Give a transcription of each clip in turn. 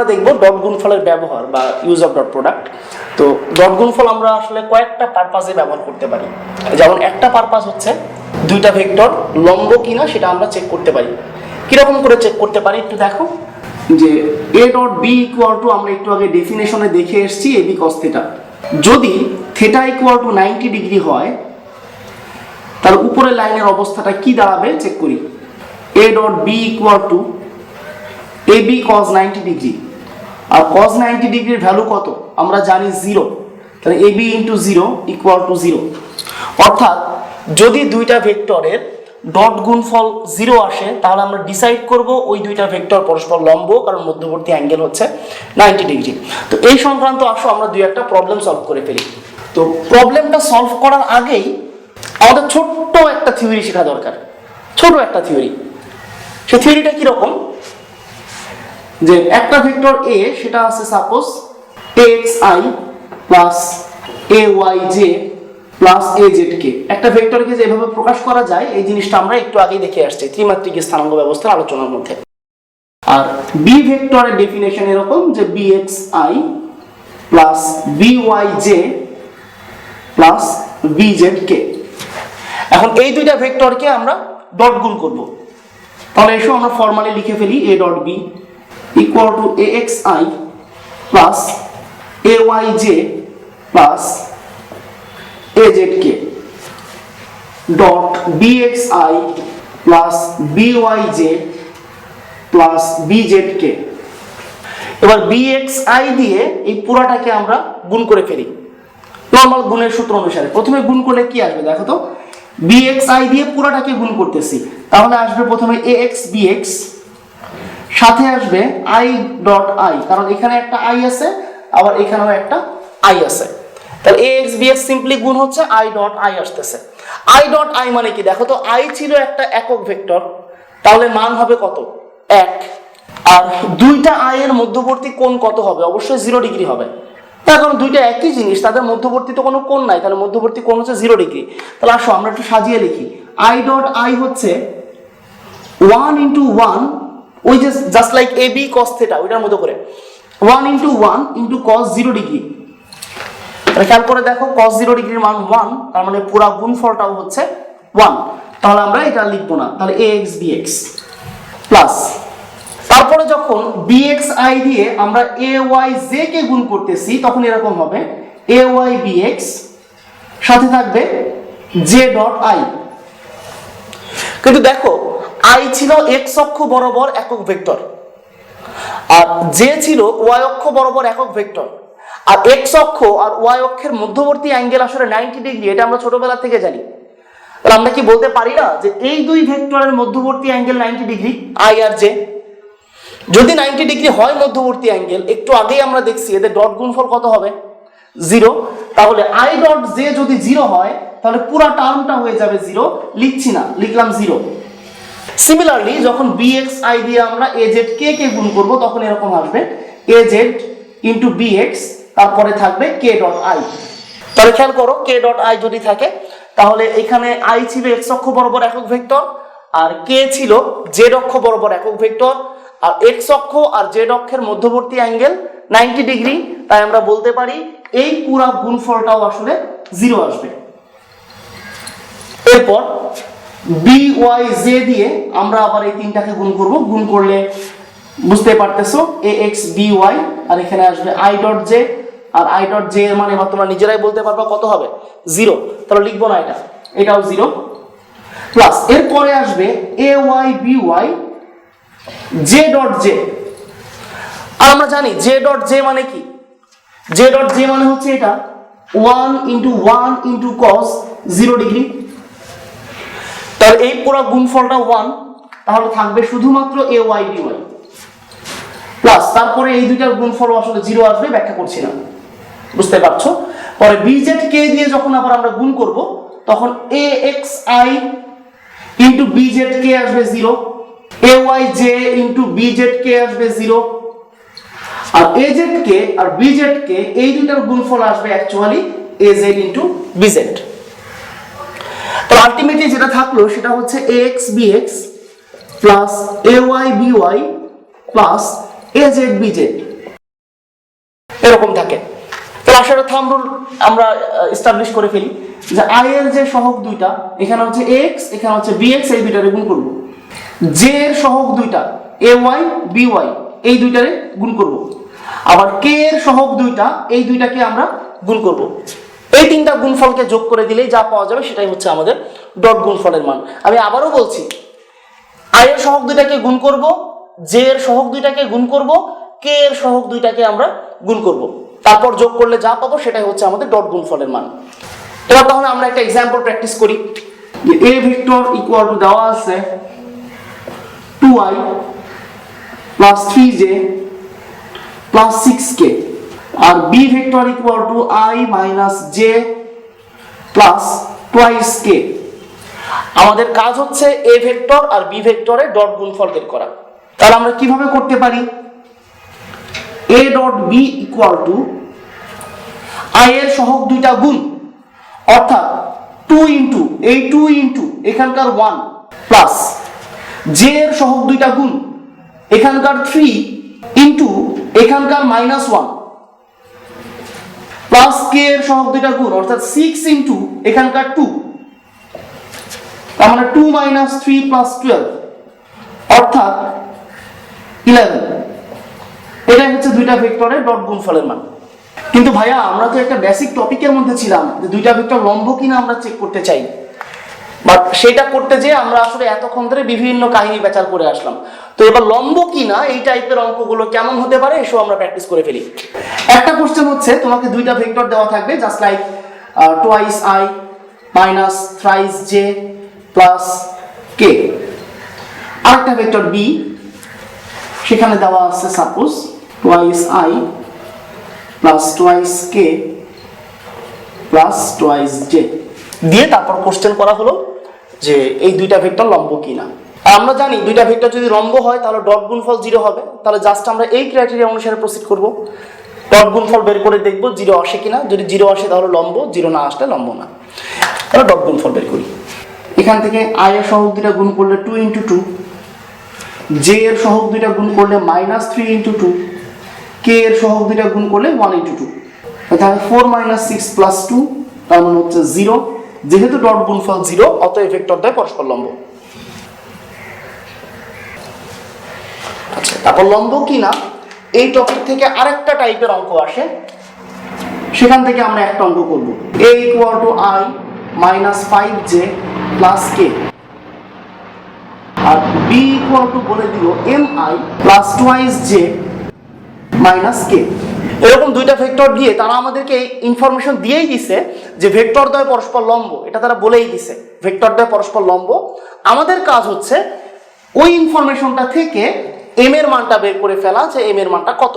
আমরা দেখব ডট গুণফলের ব্যবহার বা ইউজ অফ ডট প্রোডাক্ট তো ডট গুণফল আমরা আসলে কয়েকটা পারপাসে ব্যবহার করতে পারি। যেমন একটা পারপাস হচ্ছে দুইটা ভেক্টর লম্ব কিনা সেটা আমরা চেক করতে পারি। কীরকম করে চেক করতে পারি একটু দেখো। যে A dot B equal to আমরা একটু আগে ডেফিনেশনে দেখে এসেছি এ বি কস থেটা যদি theta equal to ninety degree হয় তাহলে উপরের লাইনের অবস্থাটা কি দাঁড়াবে চেক করি। A dot B equal to A B cos ninety degree R cos ninety ডিগ্রির ভ্যালু কত? আমরা জানি জিরো তাহলে A B into zero equal to zero অর্থাৎ যদি দুইটা ভেক্টরের ডট গুণফল জিরো আসে, তাহলে আমরা ডিসাইড করব ওই দুইটা ভেক্টর পরস্পর লম্ব, কারণ মধ্যবর্তী অ্যাঙ্গেল হচ্ছে নাইনটি ডিগ্রি তো এই সংক্রান্ত আসো, আমরা দুই একটা প্রবলেম সলভ করে ফেলি। তো প্রবলেমটা সলভ করার আগেই আমাদের ছোট্ট একটা থিওরি শেখা দরকার। ছোট একটা থিওরি সে থিওরিটা কীরকম? যে একটা ভেক্টর এ সেটা আছে suppose X I plus A Y J plus A Z K একটা ভেক্টরকে যেভাবে প্রকাশ করা যায়, এই জিনিসটা আমরা একটু আগেই দেখে আসছি, ত্রিমাত্রিক স্থানাঙ্ক ব্যবস্থার আলোচনার মধ্যে। আর বি ভেক্টরের ডেফিনেশন এরকম যে B X I plus B Y J plus B Z K এখন এই দুইটা ভেক্টরকে আমরা ডট গুণ করব। তাহলে এসো আমরা ফর্মালি লিখে ফেলি A dot B A Y J plus A Z K dot B X I plus B Y J plus B Z K এবার বি এক্স আই দিয়ে এই পুরাটাকে আমরা গুণ করে ফেলি। নর্মাল গুণের সূত্র অনুসারে। প্রথমে গুণ করলে কি আসবে দেখো তো? বি এক্স আই দিয়ে পুরাটাকে গুণ করতেছি। তাহলে আসবে প্রথমে এ এক্স বি এক্স সাথে আসবে আই ডট আই কারণ এখানে একটা আই আছে, আবার এখানেও একটা আই আছে। তাহলে A X B X simply গুণ হচ্ছে আই ডট আই আসতেছে। আই ডট আই মানে কি? দেখো তো আই ছিল একটা একক ভেক্টর, তাহলে মান হবে কত? এক। আর দুইটা আই এর মধ্যবর্তী কোণ কত হবে? অবশ্যই জিরো ডিগ্রি হবে। কারণ দুইটা একই জিনিস, তাদের মধ্যবর্তী তো কোনো কোণ নাই, তাহলে মধ্যবর্তী কোণ হচ্ছে জিরো ডিগ্রি তাহলে আসো, আমরা একটু সাজিয়ে লিখি। আই ডট আই হচ্ছে ওয়ান ইন্টু ওয়ান ওই যে just like A B cos theta ওইটার মতো করে। One into one into cos zero degree খেয়াল করে দেখো কস জিরো ডিগ্রির মান ওয়ান তার মানে পুরা গুণফলটাও হচ্ছে ওয়ান তাহলে আমরা এটা লিখব না। তাহলে A X B X plus তারপরে যখন এক্স আই দিয়ে আমরা এ ওয়াই জে কে গুণ করতেছি, তখন এরকম হবে। এ ওয়াই সাথে থাকবে জে ডট আই কিন্তু দেখো আই ছিল এক্স অক্ষ বরাবর একক ভেক্টর। আর জে ছিল ওয়াই অক্ষ বরাবর একক ভেক্টর। আর এক্স অক্ষ আর ওয়াই অক্ষের মধ্যবর্তী অ্যাঙ্গেল আসলে নাইনটি ডিগ্রি এটা আমরা ছোটবেলা থেকে জানি। তাহলে আমরা কি বলতে পারি না যে এই দুই ভেক্টরের মধ্যবর্তী অ্যাঙ্গেল নাইনটি ডিগ্রি আই আর জে যদি নাইনটি ডিগ্রি হয় মধ্যবর্তী অ্যাঙ্গেল একটু আগেই আমরা দেখছি এদের ডট গুণফল কত হবে? জিরো তাহলে আই ডট জে যদি জিরো হয়, তাহলে পুরো টার্মটা হয়ে যাবে জিরো লিখছি না, লিখলাম জিরো সিমিলারলি যখন বি এক্স আই দিয়ে আমরা এ জেড কে কে গুণ করব, তখন এরকম আসবে A Z into B X তারপরে থাকবে কে ডট আই তাহলে খেয়াল করো কে ডট আই যদি থাকে, তাহলে এখানে আই ছিল এক্স অক্ষ বরাবর একক ভেক্টর, আর কে ছিল জেড অক্ষ বরাবর একক ভেক্টর, আর এক্স অক্ষ আর জেড অক্ষের মধ্যবর্তী অ্যাঙ্গেল নাইনটি ডিগ্রি, তাই আমরা বলতে পারি এই পুরা গুণফলটাও আসলে জিরো আসবে। এরপর বি ওয়াই জে দিয়ে আমরা আবার এই তিনটাকে গুণ করব। গুণ করলে বুঝতে পারতেছো এ এক্স বি ওয়াই আর এখানে আসবে আই ডট জে আর আই ডট জে এর মানে তোমরা নিজেরাই বলতে পারবা কত হবে? জিরো তাহলে লিখব না এটা। এটাও জিরো প্লাস এরপরে আসবে A Y B Y J dot J আর আমরা জানি জে ডট জে মানে কি? জে ডট জে মানে হচ্ছে এটা। One into one into cos zero degree তাহলে এই পুরো গুণফলটা ওয়ান তাহলে থাকবে শুধুমাত্র A Y D Y plus তারপরে এই দুইটার গুণফল আসলে জিরো আসবে, ব্যাখ্যা করছি না। বুঝতে পারছ? পরে বিজেড কে দিয়ে যখন আবার আমরা গুণ করব, তখন a x i into b z k আসবে zero a y j into b z k আসবে জিরো আর এ জেড কে আর বিজেড কে এই দুটার গুণফল আসবে actually A Z into B Z তো আলটিমেটলি যেটা থাকল সেটা হচ্ছে A X B X plus A Y B Y plus A Z B এরকম থাকে। তাহলে আসলে থাম রুল আমরা এস্টাবলিশ করে ফেলি যে আই এর যে সহগ দুইটা, এখানে হচ্ছে এক্স এখানে হচ্ছে বি এক্স এই দুইটারে গুণ করব। জে এর সহগ দুইটা এ ওয়াই বি এই দুইটারে গুণ করব। আবার কে এর সহগ দুইটা, এই দুইটাকে আমরা গুণ করব। এই তিনটা গুণফলকে যোগ করে দিলেই যা পাওয়া যাবে সেটাই হচ্ছে আমাদের ডট গুণফলের মান। আমি আবারও বলছি আই এর সহগ দুইটাকে গুণ করব জে এর সহগ দুইটাকে গুণ করব কে এর সহক দুইটাকে আমরা গুণ করব। তারপর যোগ করলে যা পাবো সেটাই হচ্ছে আমাদের ডট গুণফলের মান। এবার তাহলে আমরা একটা এক্সাম্পল প্র্যাকটিস করি। যে এ ভেক্টর ইকুয়াল টু দেওয়া আছে two I plus three J plus six K R B vector equal to I minus J plus twice K আমাদের কাজ হচ্ছে এ ভেক্টর আর বি ভেক্টরে ডট গুণফল বের করা। তাহলে আমরা কীভাবে করতে পারি? A dot B equal to I এর সহগ দুইটা গুণ। অর্থাৎ টু ইন্টু এই টু ইন্টু এখানকার ওয়ান প্লাস জে এর সহগ দুইটা গুণ। এখানকার থ্রি ইন্টু এখানকার মাইনাস ওয়ান প্লাস কে এর সহগ দুইটা গুণ, অর্থাৎ সিক্স ইন্টু এখানকার টু তার মানে two minus three plus twelve অর্থাৎ ইলেভেন এটাই হচ্ছে দুইটা ভেক্টরের ডট গুণফলের মান। কিন্তু ভাইয়া, আমরা তো একটা বেসিক টপিকের মধ্যে ছিলাম যে দুইটা ভেক্টর লম্ব কিনা আমরা চেক করতে চাই। বাট সেটা করতে যেয়ে আমরা আসলে এতক্ষণ ধরে বিভিন্ন কাহিনী বেচার করে আসলাম। তো এবার লম্ব কিনা এই টাইপের অঙ্কগুলো কেমন হতে পারে, এসব আমরা প্র্যাকটিস করে ফেলি। একটা কোশ্চেন হচ্ছে, তোমাকে দুইটা ভেক্টর দেওয়া থাকবে just like twice I minus thrice J plus K আরেকটা ভেক্টর বি সেখানে দেওয়া আছে suppose twice I plus twice K plus twice J দিয়ে তারপর কোশ্চেন করা হলো যে এই দুইটা ভেক্টর লম্ব কিনা। আমরা জানি দুইটা ভেক্টর যদি লম্ব হয়, তাহলে ডট গুণফল জিরো হবে। তাহলে জাস্ট আমরা এই ক্রাইটেরিয়া অনুসারে প্রসিড করব। ডট গুণফল বের করে দেখব জিরো আসে কিনা। যদি জিরো আসে তাহলে লম্ব, জিরো না আসলে লম্ব না। তাহলে ডট গুণফল বের করি। এখান থেকে আই এর সহগ দুইটা গুণ করলে টু ইন্টু টু জে এর সহগ দুইটা গুণ করলে minus three into two K এর সহগ দুইটা গুণ করলে ওয়ান ইন্টু টু তাহলে four minus six plus two তার মানে হচ্ছে জিরো যেহেতু ডট গুণফল জিরো অতএব ভেক্টর দেয় পরস্পর লম্ব। আচ্ছা তারপর লম্ব কি না? এই টপিক থেকে আরেকটা টাইপের অঙ্ক আসে। সেখান থেকে আমরা একটা অঙ্ক করব। A equal to I minus five J plus K R B equal to বলে দিল M I plus twice J minus K এরকম দুইটা ভেক্টর দিয়ে তারা আমাদেরকে ইনফরমেশন দিয়েই দিছে যে ভেক্টর দ্বয় পরস্পর লম্ব। এটা তারা বলেই দিছে ভেক্টর দ্বয় পরস্পর লম্ব। আমাদের কাজ হচ্ছে ওই ইনফরমেশনটা থেকে এম এর মানটা বের করে ফেলা যে এম এর মানটা কত।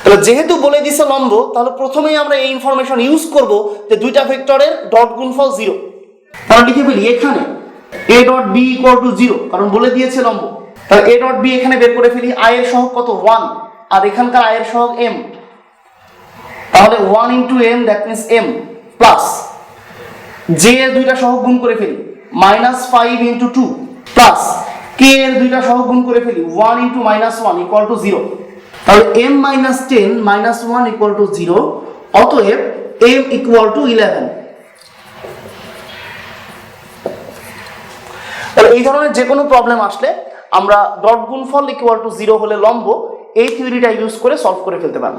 তাহলে যেহেতু বলে দিছে লম্ব, তাহলে প্রথমেই আমরা এই ইনফরমেশন ইউজ করব যে দুইটা ভেক্টরের ডট গুণফল জিরো তাহলে লিখে ফেলি, এখানে A dot B equal to zero কারণ বলে দিয়েছে লম্ব। তাহলে এ ডট বি এখানে বের করে ফেলি আই এর সহগ কত? ওয়ান আর এখানকার আই এর সহগ এম তাহলে one into M that means M plus J এর দুইটা সহগ গুণ করে ফেলি minus five into two plus K এর দুইটা সহগ গুণ করে ফেলি one into minus one equal to zero তাহলে M minus ten minus one equal to zero অতএব এম ইকুয়াল টু ইলেভেন এই ধরনের যে কোনো প্রবলেম আসলে আমরা ডট গুণফল ইকুয়াল টু জিরো হলে লম্ব, এই থিওরিটা ইউজ করে সলভ করে ফেলতে পারব।